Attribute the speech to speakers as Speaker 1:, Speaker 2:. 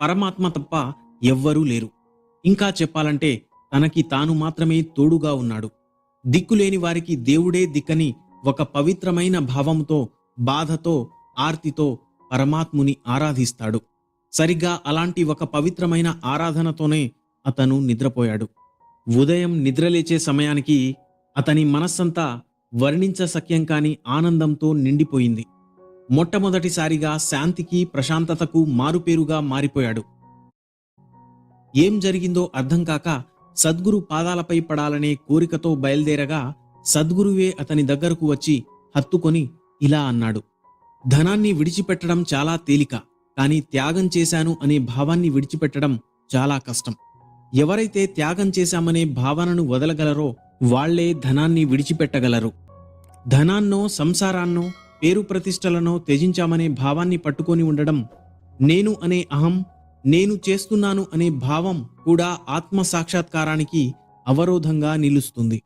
Speaker 1: పరమాత్మ తప్ప ఎవ్వరూ లేరు. ఇంకా చెప్పాలంటే తనకి తాను మాత్రమే తోడుగా ఉన్నాడు. దిక్కులేని వారికి దేవుడే దిక్కని ఒక పవిత్రమైన భావంతో బాధతో ఆర్తితో పరమాత్ముని ఆరాధిస్తాడు. సరిగ్గా అలాంటి ఒక పవిత్రమైన ఆరాధనతోనే అతను నిద్రపోయాడు. ఉదయం నిద్రలేచే సమయానికి అతని మనస్సంతా వర్ణించసఖ్యం కాని ఆనందంతో నిండిపోయింది. మొట్టమొదటిసారిగా శాంతికి ప్రశాంతతకు మారుపేరుగా మారిపోయాడు. ఏం జరిగిందో అర్థం కాక సద్గురు పాదాలపై పడాలనే కోరికతో బయలుదేరగా సద్గురువే అతని దగ్గరకు వచ్చి హత్తుకొని ఇలా అన్నాడు. ధనాన్ని విడిచిపెట్టడం చాలా తేలిక కానీ త్యాగం చేశాను అనే భావాన్ని విడిచిపెట్టడం చాలా కష్టం. ఎవరైతే త్యాగం చేశామనే భావనను వదలగలరో వాళ్ళే ధనాన్ని విడిచిపెట్టగలరు. ధనాన్నో సంసారాన్నో పేరు ప్రతిష్టలను త్యజించామనే భావాన్ని పట్టుకొని ఉండడం నేను అనే అహం నేను చేస్తున్నాను అనే భావం కూడా ఆత్మ సాక్షాత్కారానికి అవరోధంగా నిలుస్తుంది.